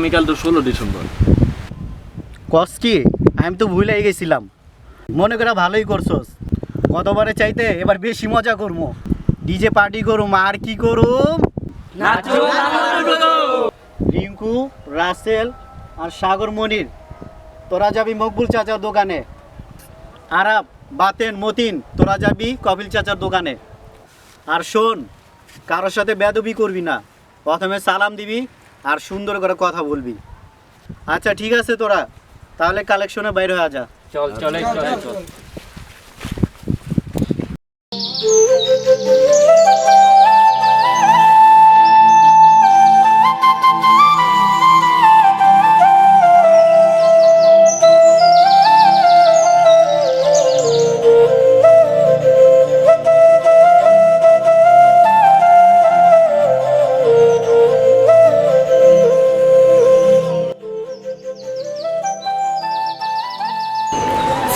আগামীকাল তো ষোলো ডিসেম্বর। কস কি? আমি তো ভুলেই গেছিলাম। মনে করা ভালোই করছস। গতবারে চাইতে এবার বেশি মজা করব ডিজে পার্টি করুম আর কি করুম? রিঙ্কু রাসেল আর সাগর মনির। তোরা যাবি মকবুল চাচার দোকানে। আরাব বাতেন মতিন তোরা যাবি কপিল চাচার দোকানে। আর শোন কারোর সাথে বেদবি করবি না। প্রথমে সালাম দিবি আর সুন্দর করে কথা বলবি। আচ্ছা ঠিক আছে তোরা। তাহলে কালেকশনে বাইরে হয়ে যা। চল, চলে চলে চল।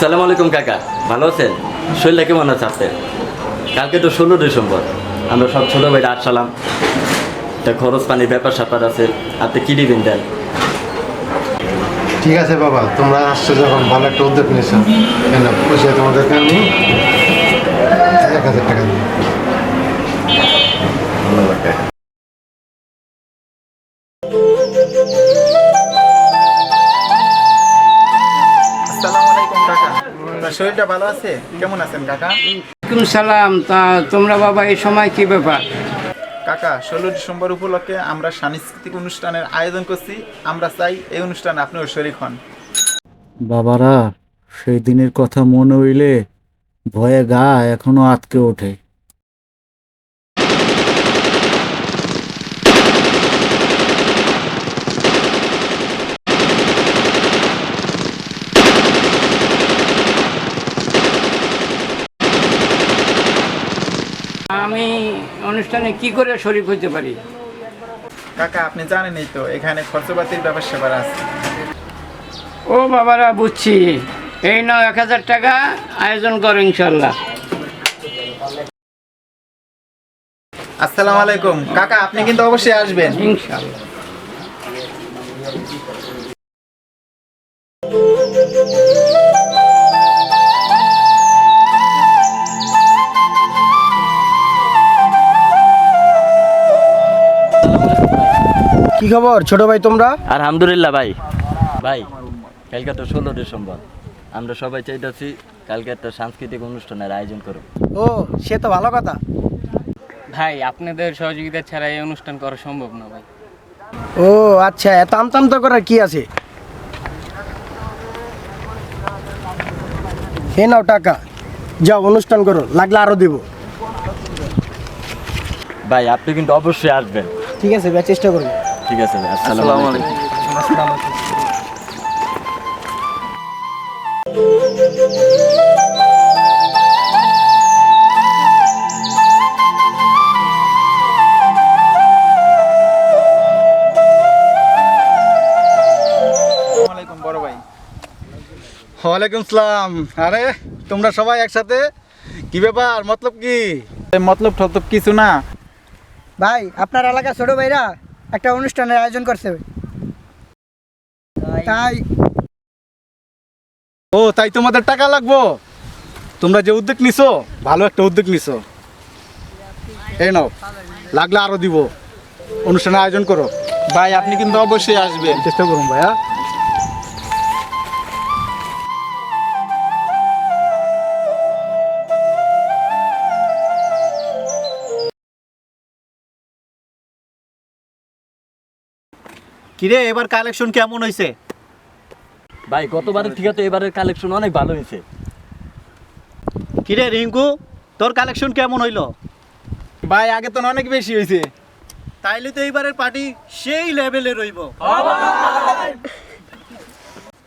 সালাম আলাইকুম কাকা। ভালো আছেন? শরীরটা কেমন আছে আপনার? কালকে তো ষোলো ডিসেম্বর। আমরা সব ছোটো ভাইরা আসলাম। তা খরচ পানির ব্যাপার স্যাপার আছে। আপনি কী দিবেন দেন? ঠিক আছে বাবা তোমরা আসছো যখন ভালো একটা উদ্যোগ নিয়েছো। কেন? খুশি তোমাদেরকে আমি এক হাজার টাকা দিই ধন্যবাদ শরীরটা ভালো আছে? কেমন আছেন কাকা? ওয়ালাইকুম সালাম। তা তোমরা বাবা এই সময় কি ব্যাপার? কাকা ষোলো ডিসেম্বর উপলক্ষে আমরা সাংস্কৃতিক অনুষ্ঠানের আয়োজন করছি। আমরা চাই এই অনুষ্ঠানে আপনিও শরিক হন। বাবারা সেই দিনের কথা মনে হইলে ভয়ে গা এখনও আটকে ওঠে। আমি অনুষ্ঠানে কি করে শরিক হইতে পারি? কাকা আপনি জানেনই তো এখানে খরচপাতির ব্যাপার স্যাপার আছে। ও বাবারা বুঝছি। এই নাও এক হাজার টাকা আয়োজন করো ইনশাল্লাহ। আসসালামু আলাইকুম। কাকা আপনি কিন্তু অবশ্যই আসবেন। ইনশাল্লাহ। কি খবর? ছোট ভাই তোমরা? আলহামদুলিল্লাহ ভাই। ভাই কালকে তো ষোলো ডিসেম্বর। আমরা সবাই চাইতেছি কালকে একটা সাংস্কৃতিক অনুষ্ঠানের আয়োজন করব ও সে তো ভালো কথা। ভাই আপনাদের সহযোগিতা ছাড়া এই অনুষ্ঠান করা সম্ভব না ভাই। ও আচ্ছা এত আমতাম তো করার কি আছে? এ নাও টাকা। যাও অনুষ্ঠান করো লাগলে আরও দেবো। ভাই আপনি কিন্তু অবশ্যই আসবেন। ঠিক আছে ভাই চেষ্টা করব। ঠিক আছে আসসালামু আলাইকুম। বড় ভাই। ওয়ালাইকুম সালাম। আরে তোমরা সবাই একসাথে? কি ব্যাপার? মতলব কি? এই মতলব টতলব কিছু না। ভাই আপনার এলাকার ছোট ভাইরা একটা অনুষ্ঠানের আয়োজন করছে তাই। ও তাই তোমাদের টাকা লাগবো? তোমরা যে উদ্যোগ নিছো ভালো একটা উদ্যোগ নিছো। এই নাও লাগলে আরও দিব। অনুষ্ঠানের আয়োজন করো। ভাই আপনি কিন্তু অবশ্যই আসবেন। চেষ্টা করুন ভাইয়া। কিরে এবার কালেকশন কেমন হয়েছে ভাই গতবারের থেকে তো এবারের কালেকশন অনেক ভালো হয়েছে কিরে রিঙ্কু তোর কালেকশন কেমন হইল? ভাই আগে তো অনেক বেশি হয়েছে তাইলে তো এইবারের পার্টি সেই লেভেলে রইব।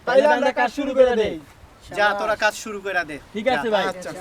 তাইলে আমরা কাজ শুরু করে দেই। যা তোরা কাজ শুরু করে দে। ঠিক আছে ভাই। আচ্ছা।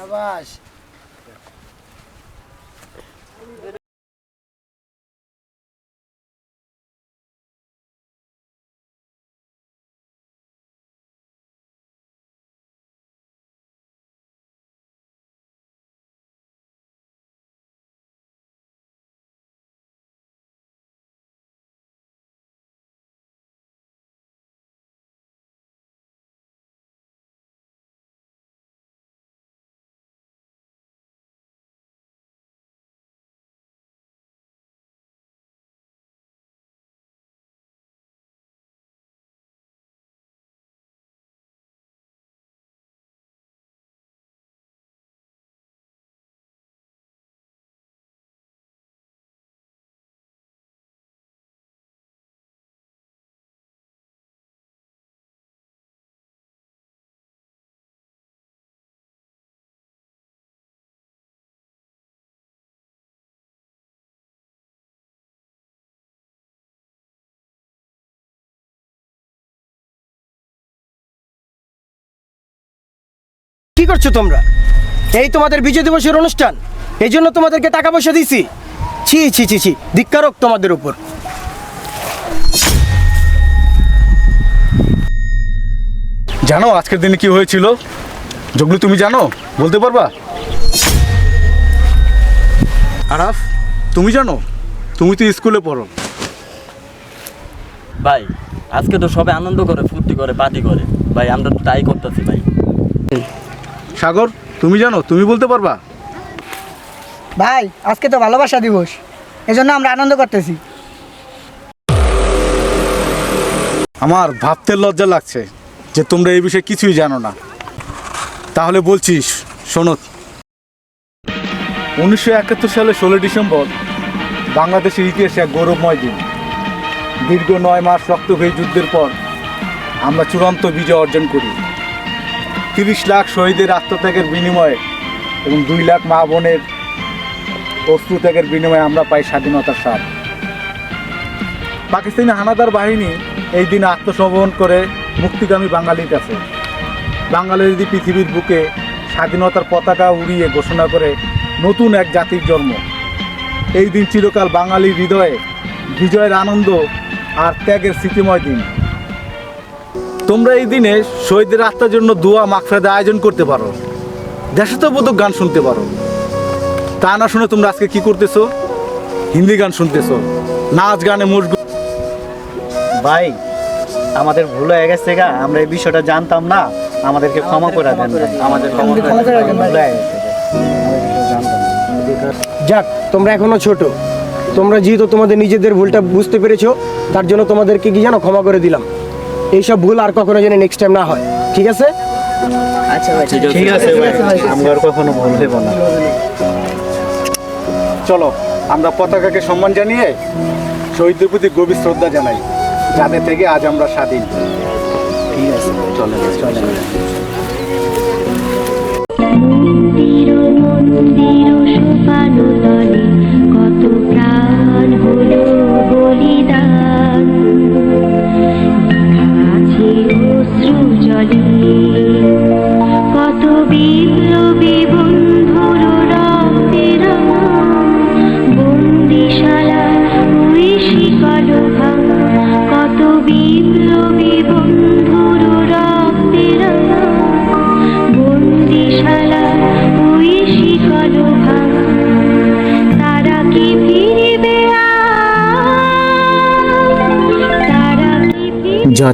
করছ তোমরা? এই তোমাদের বিজয় দিবসের অনুষ্ঠান। এই জন্য তোমাদেরকে টাকা পয়সা দিছি। ছি ছি ছি ছি ধিক্কারক তোমাদের উপর। জানো আজকের দিনে কি হয়েছিল? জগলু তুমি জানো? বলতে পারবা? আরাফ তুমি জানো? তুমি তো স্কুলে পড়ো। ভাই আজকে তো সবাই আনন্দ করে ফুর্তি করে পার্টি করে। ভাই আমরা তো তাই করতেছি ভাই। সাগর তুমি জানো তুমি বলতে পারবা? ভাই আজকে তো ভালোবাসা দিবস। এজন্য আমরা আনন্দ করতেছি। আমার ভাবতে লজ্জা লাগছে যে তোমরা এই বিষয়ে কিছুই জানো না। তাহলে বলছিস শোনো। উনিশশো একাত্তর সালে ষোলো ডিসেম্বর বাংলাদেশের ইতিহাসে এক গৌরবময় দিন। দীর্ঘ নয় মাস রক্তক্ষয়ী যুদ্ধের পর আমরা চূড়ান্ত বিজয় অর্জন করি। তিরিশ লাখ শহীদের আত্মত্যাগের বিনিময়ে এবং দুই লাখ মা বোনের অস্ত্রত্যাগের বিনিময়ে আমরা পাই স্বাধীনতার স্বাদ। পাকিস্তানি হানাদার বাহিনী এই দিন আত্মসমর্পণ করে মুক্তিগামী বাঙালির কাছে। বাঙালির যদি পৃথিবীর বুকে স্বাধীনতার পতাকা উড়িয়ে ঘোষণা করে নতুন এক জাতির জন্ম। এই দিন চিরকাল বাঙালির হৃদয়ে বিজয়ের আনন্দ আর ত্যাগের স্মৃতিময় দিন। তোমরা এই দিনে শহীদদের আত্মার জন্য দোয়া মাকফাদা আয়োজন করতে পারো দেশাত্মবোধক গান শুনতে পারো তা না শুনে তোমরা আজকে কি করতেছো হিন্দি গান শুনতেছো নাচ গানে মশগুল ভাই আমাদের ভুল হয়ে গেছে গা আমরা এই বিষয়টা জানতাম না আমাদেরকে ক্ষমা করে দেন ভাই। আমাদের ক্ষমা করে ক্ষমা করে দেন দেন ভাই। ভাই। ভুল হয়ে গেছে ভাই। আমরা এই বিষয়টা জানতাম না। যাক তোমরা এখনও ছোট তোমরা যেহেতু তোমাদের নিজেদের ভুলটা বুঝতে পেরেছ তার জন্য তোমাদেরকে কি জানো ক্ষমা করে দিলাম এইসব ভুল আর কখনো যেন নেক্সট টাইম না হয়। ঠিক আছে? ঠিক আছে ভাই। আমরা আর কখনো ভুল দেব না। চলো আমরা পতাকাকে সম্মান জানিয়ে শহীদদের প্রতি গভীর শ্রদ্ধা জানাই। যাদের থেকে আজ আমরা স্বাধীন। ঠিক আছে চলে চলে মন্দির মন্দির সোপানো তলে অশ্রু জলে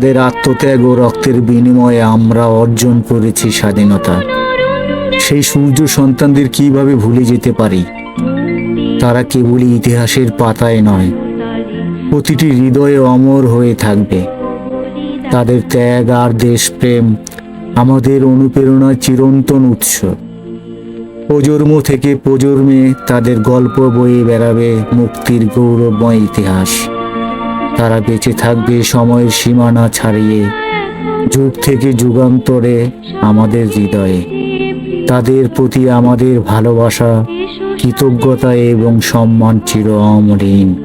যাদের আত্মত্যাগ ও রক্তের বিনিময়ে আমরা অর্জন করেছি স্বাধীনতা। সেই সূর্য সন্তানদের কীভাবে ভুলে যেতে পারি? তারা কেবলই ইতিহাসের পাতায় নয়, প্রতিটি হৃদয়ে অমর হয়ে থাকবে। তাদের ত্যাগ আর দেশপ্রেম আমাদের অনুপ্রেরণার চিরন্তন উৎস। প্রজন্ম থেকে প্রজন্মে তাদের গল্প বয়ে বেড়াবে মুক্তির গৌরবময় ইতিহাস। তারা বেঁচে থাকবে সময়ের সীমানা ছাড়িয়ে। যুগ থেকে যুগান্তরে আমাদের হৃদয়ে। তাদের প্রতি আমাদের ভালোবাসা, কৃতজ্ঞতা এবং সম্মান চির অমলিন।